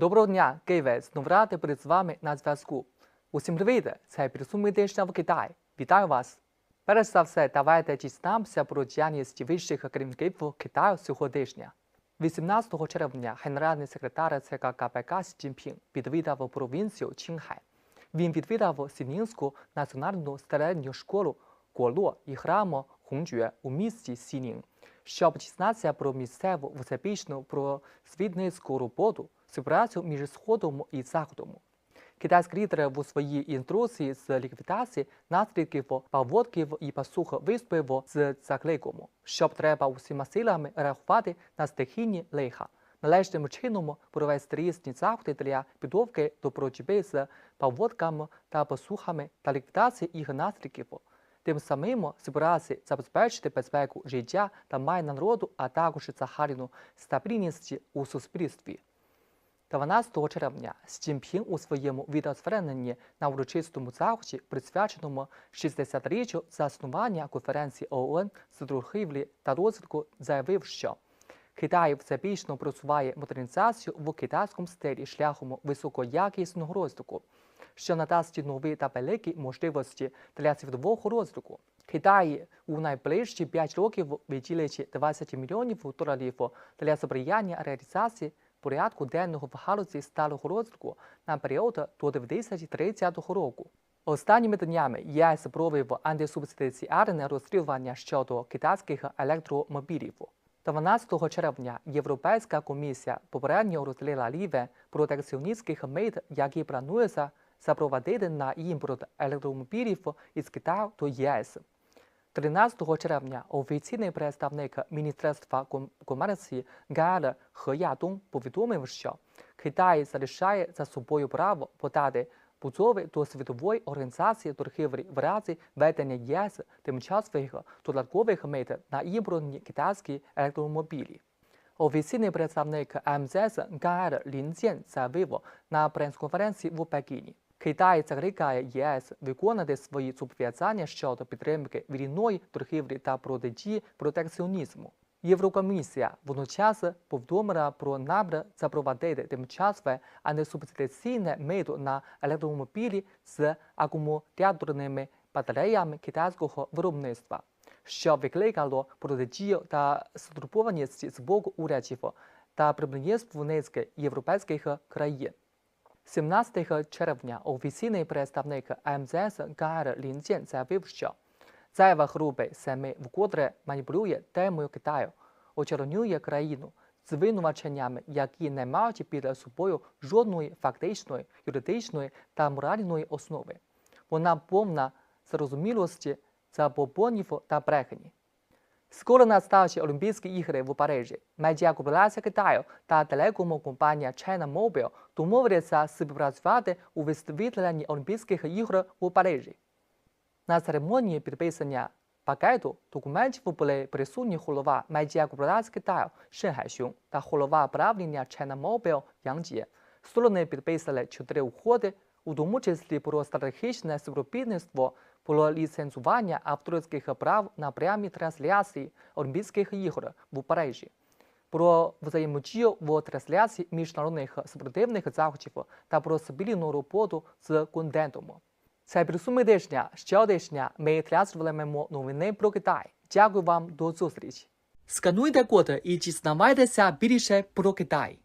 Доброго дня! Знову радий бути з вами на зв'язку. Усім привіт! Це підсумки тижня в Китаї. Вітаю вас! Перш за все, давайте дізнаємося про діяльність вищих керівників Китаю цього тижня. 18 червня генеральний секретар ЦК КПК Сі Цзіньпін відвідав провінцію Чінхай. Він відвідав Сінінську національну середню школу Голо і храму Хунджуе у місті Сінін, щоб дізнатися про місцеву всебічну просвітницьку роботу, співпрацю між Сходом і Заходом. Китайський лідер у своїй інструкції з ліквідації наслідків поводків і посух виступив з закликом, щоб треба усіма силами реагувати на стихійні лиха, належним чином провести різні заходи для підготовки до боротьби з поводками та посухами та ліквідації їх наслідків. Тим самим збиратися забезпечити безпеку життя та майна народу, а також загальну стабільність у суспільстві. 12 червня Сі у своєму відеозверненні на урочистому заході, присвяченому 60-річчю заснування конференції ООН з торгівлі та розвитку, заявив, що Китай всебічно просуває модернізацію в китайському стилі шляхом високоякісного розвитку, що надасть нові та великі можливості для світового розвитку. Китай у найближчі 5 років виділить 20 мільйонів доларів для сприяння реалізації порядку денного в галузі сталого розвитку на період до 2030 року. Останніми днями ЄС провів антисубсидіарне розслідування щодо китайських електромобілів. 12 червня Європейська комісія попередньо розглядала рівень протекціоністських мит, які планується запровадити на імпорт електромобілів із Китаю до ЄС. 13 червня офіційний представник Міністерства комерції Галя Хеядун повідомив, що Китай залишає за собою право подати позови до світової організації торгівлі в разі введення ЄС тимчасових додаткових мит на імпортні китайські електромобілі. Офіційний представник МЗС Гаер Лінцєн заявив на прес-конференції в Пекіні. Китай закликає ЄС виконати свої зобов'язання щодо підтримки вільної торгівлі та протидії протекціонізму. Єврокомісія водночас повідомила про намір запровадити тимчасове антисубсидиційне мито на електромобілі з акумуляторними батареями китайського виробництва, що викликало протидію та стурбованість з боку урядів та представництв низки європейських країн. 17 червня офіційний представник МЗС Гайр Лінцєн заявив, що зайва групи семи вкотре маніпулює темою Китаю, очаронює країну звинуваченнями, які не мають під собою жодної фактичної, юридичної та моральної основи. Вона повна зрозумілості забобонів та брехні. Скоро настають Олімпійські ігри в Парижі. Медіакорпорація Китаю та телеком-компанія China Mobile домовилися співпрацювати у висвітленні Олімпійських ігор у Парижі. На церемонії підписання пакету документів були присутні голова медіа медіакорпорації Китаю Шен Хайшун та голова правління China Mobile Ян Джє. Сторони підписали чотири угоди, у тому числі про стратегічне співробітництво, про ліцензування авторських прав на прямі трансляції Олімпійських ігор в Парижі, про взаємодію в трансляції міжнародних спортивних заходів та про спільну роботу з контентом. Це підсуми тижня. Ще ми транслюємо новини про Китай. Дякую вам до зустрічі. Скануйте код і дізнавайтеся більше про Китай.